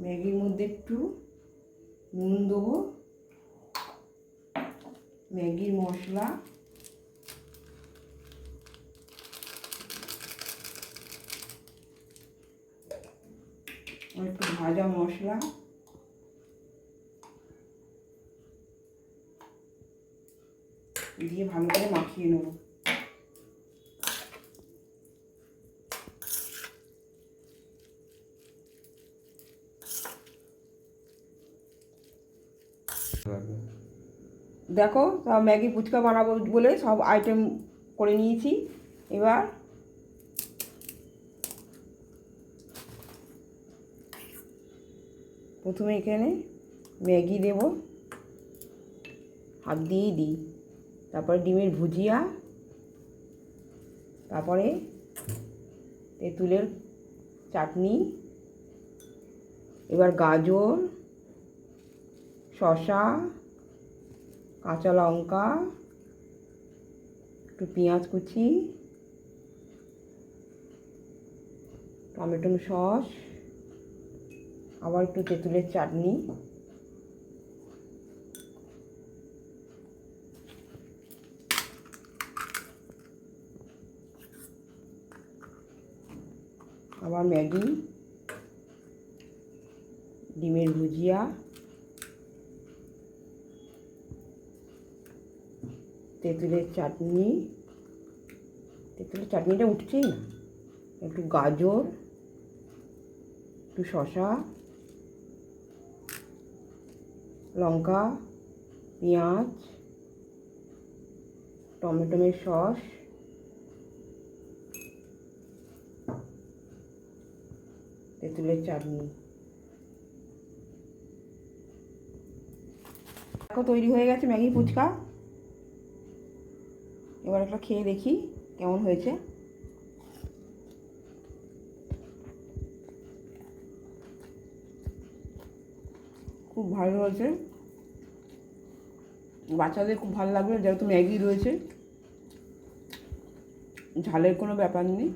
ম্যাগির মধ্যে একটু নুন দেবো। ম্যাগির মশলা। একটু ভাজা মশলা। দিয়ে ভালো করে মাখিয়ে নেব। দেখো সব ম্যাগি ফুচকা বানাবো বলে সব আইটেম করে নিয়েছি। এবার প্রথমে এখানে ম্যাগি দেব। হাত দিয়েই দিই। তারপরে ডিমের ভুজিয়া। তারপরে তেঁতুলের চাটনি। এবার গাজর। শশা কাঁচা লঙ্কা, একটু পেঁয়াজ কুচি, টমেটো সস, আবার একটু তেঁতুলের চাটনি। আবার ম্যাগি, ডিমের ভুজিয়া। তেঁতুলের চাটনি, তেঁতুলের চাটনিটা উঠছেই না। একটু গাজর, একটু শশা লঙ্কা, পেঁয়াজ টমেটোমের সস, তেঁতুলের চাটনি। তৈরি হয়ে গেছে ম্যাগি ফুচকা। এবার একটা খেয়ে দেখি কেমন হয়েছে। খুব ভালো হয়েছে বাচ্চাদের খুব ভালো লাগবে যেহেতু ম্যাগি রয়েছে। ঝালের কোনো ব্যাপার নেই।